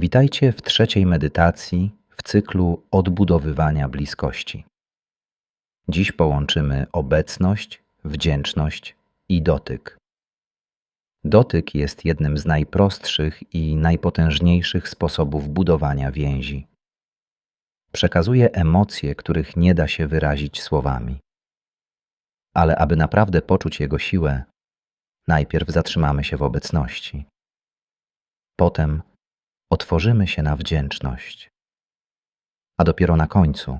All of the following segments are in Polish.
Witajcie w trzeciej medytacji w cyklu odbudowywania bliskości. Dziś połączymy obecność, wdzięczność i dotyk. Dotyk jest jednym z najprostszych i najpotężniejszych sposobów budowania więzi. Przekazuje emocje, których nie da się wyrazić słowami. Ale aby naprawdę poczuć jego siłę, najpierw zatrzymamy się w obecności. Potem otworzymy się na wdzięczność. A dopiero na końcu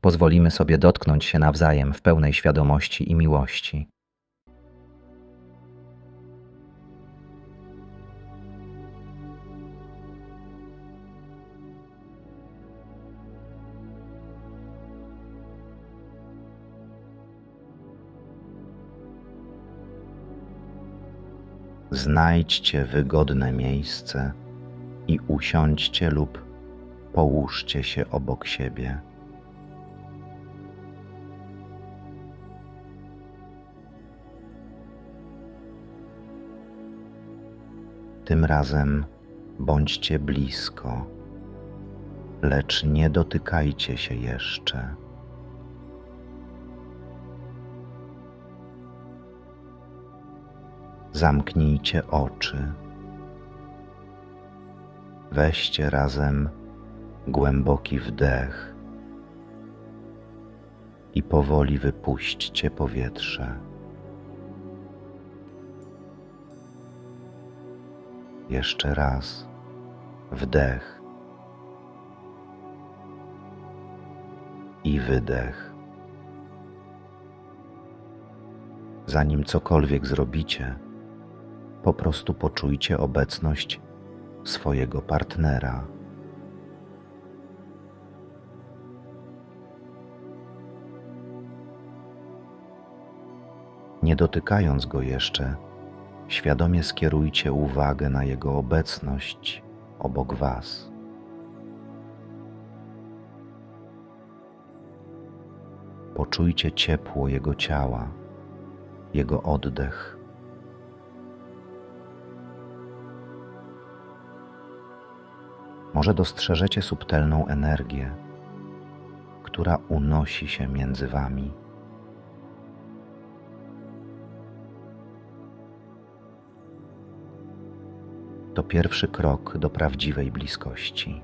pozwolimy sobie dotknąć się nawzajem w pełnej świadomości i miłości. Znajdźcie wygodne miejsce i usiądźcie lub połóżcie się obok siebie. Tym razem bądźcie blisko, lecz nie dotykajcie się jeszcze. Zamknijcie oczy. Weźcie razem głęboki wdech i powoli wypuśćcie powietrze. Jeszcze raz wdech i wydech. Zanim cokolwiek zrobicie, po prostu poczujcie obecność swojego partnera. Nie dotykając go jeszcze, świadomie skierujcie uwagę na jego obecność obok Was. Poczujcie ciepło jego ciała, jego oddech. Może dostrzeżecie subtelną energię, która unosi się między Wami. to pierwszy krok do prawdziwej bliskości.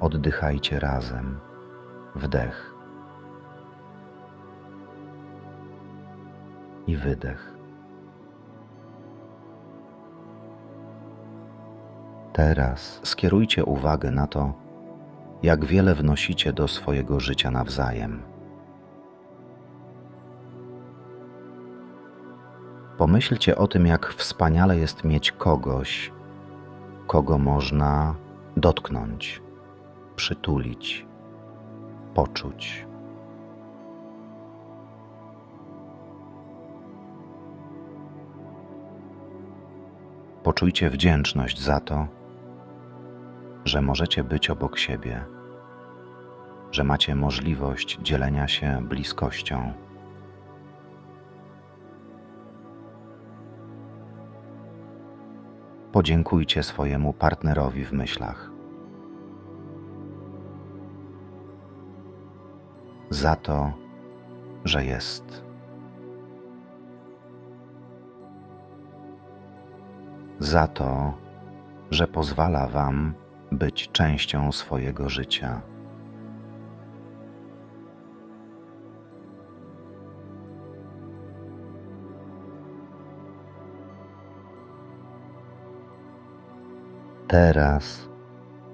Oddychajcie razem. Wdech i wydech. Teraz skierujcie uwagę na to, jak wiele wnosicie do swojego życia nawzajem. Pomyślcie o tym, jak wspaniale jest mieć kogoś, kogo można dotknąć, przytulić, poczuć. Poczujcie wdzięczność za to, że możecie być obok siebie, że macie możliwość dzielenia się bliskością. podziękujcie swojemu partnerowi w myślach. Za to, że jest. Za to, że pozwala Wam być częścią swojego życia. Teraz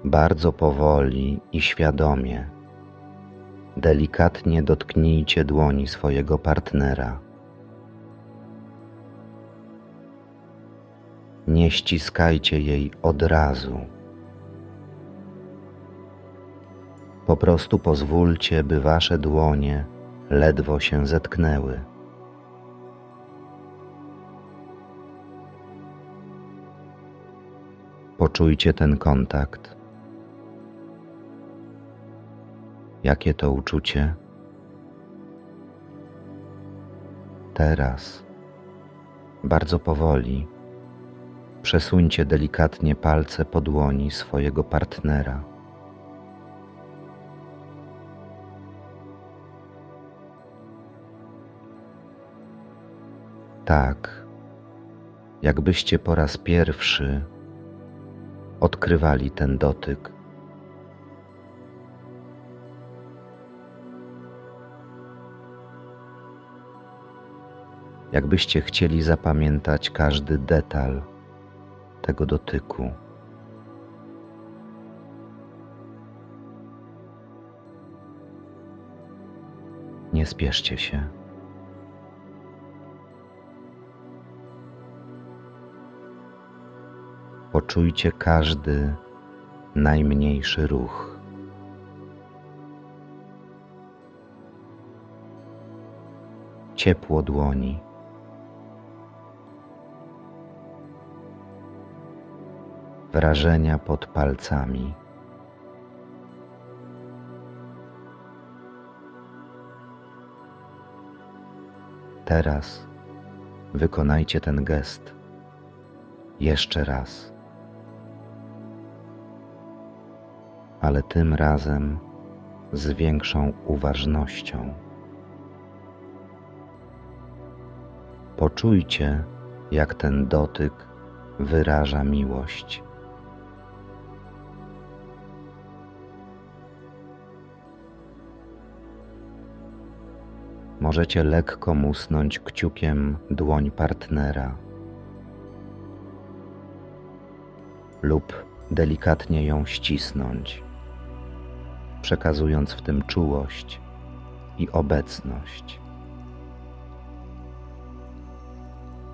bardzo powoli i świadomie, delikatnie dotknijcie dłoni swojego partnera. Nie ściskajcie jej od razu. Po prostu pozwólcie, by wasze dłonie ledwo się zetknęły. Poczujcie ten kontakt. Jakie to uczucie? Teraz, bardzo powoli, Przesuńcie delikatnie palce po dłoni swojego partnera. Tak, jakbyście po raz pierwszy odkrywali ten dotyk. Jakbyście chcieli zapamiętać każdy detal tego dotyku. Nie spieszcie się. Poczujcie każdy najmniejszy ruch. Ciepło dłoni. Wrażenia pod palcami. Teraz wykonajcie ten gest jeszcze raz. Ale tym razem z większą uważnością. Poczujcie, jak ten dotyk wyraża miłość. Możecie lekko musnąć kciukiem dłoń partnera lub delikatnie ją ścisnąć przekazując w tym czułość i obecność.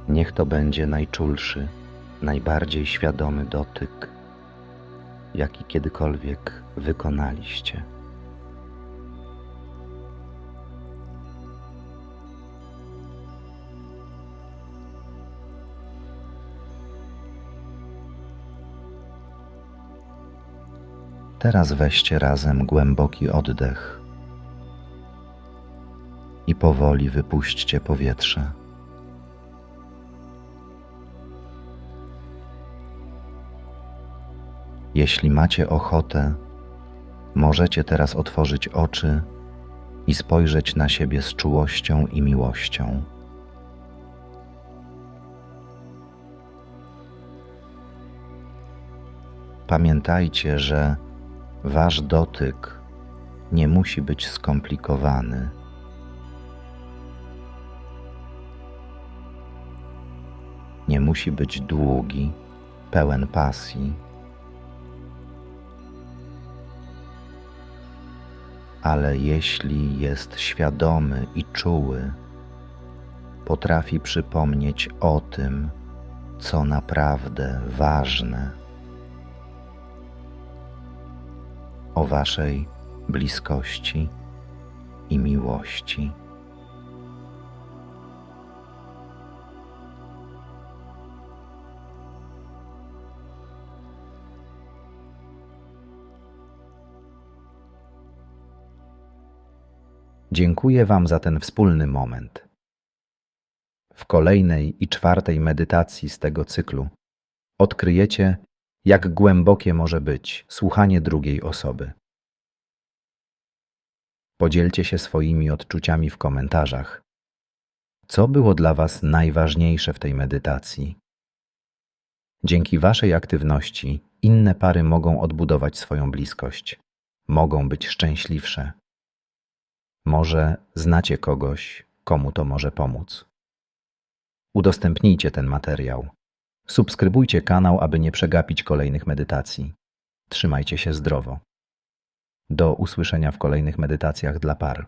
Niech to będzie najczulszy, najbardziej świadomy dotyk, jaki kiedykolwiek wykonaliście. Teraz weźcie razem głęboki oddech i powoli wypuśćcie powietrze. Jeśli macie ochotę, możecie teraz otworzyć oczy i spojrzeć na siebie z czułością i miłością. Pamiętajcie, że Wasz dotyk nie musi być skomplikowany. Nie musi być długi, pełen pasji, ale jeśli jest świadomy i czuły, potrafi przypomnieć o tym, co naprawdę ważne. O Waszej bliskości i miłości. Dziękuję Wam za ten wspólny moment. W kolejnej i czwartej medytacji z tego cyklu odkryjecie, jak głębokie może być słuchanie drugiej osoby. Podzielcie się swoimi odczuciami w komentarzach. Co było dla Was najważniejsze w tej medytacji? Dzięki Waszej aktywności inne pary mogą odbudować swoją bliskość, mogą być szczęśliwsze. Może znacie kogoś, komu to może pomóc. Udostępnijcie ten materiał Subskrybujcie kanał, aby nie przegapić kolejnych medytacji. Trzymajcie się zdrowo. Do usłyszenia w kolejnych medytacjach dla par.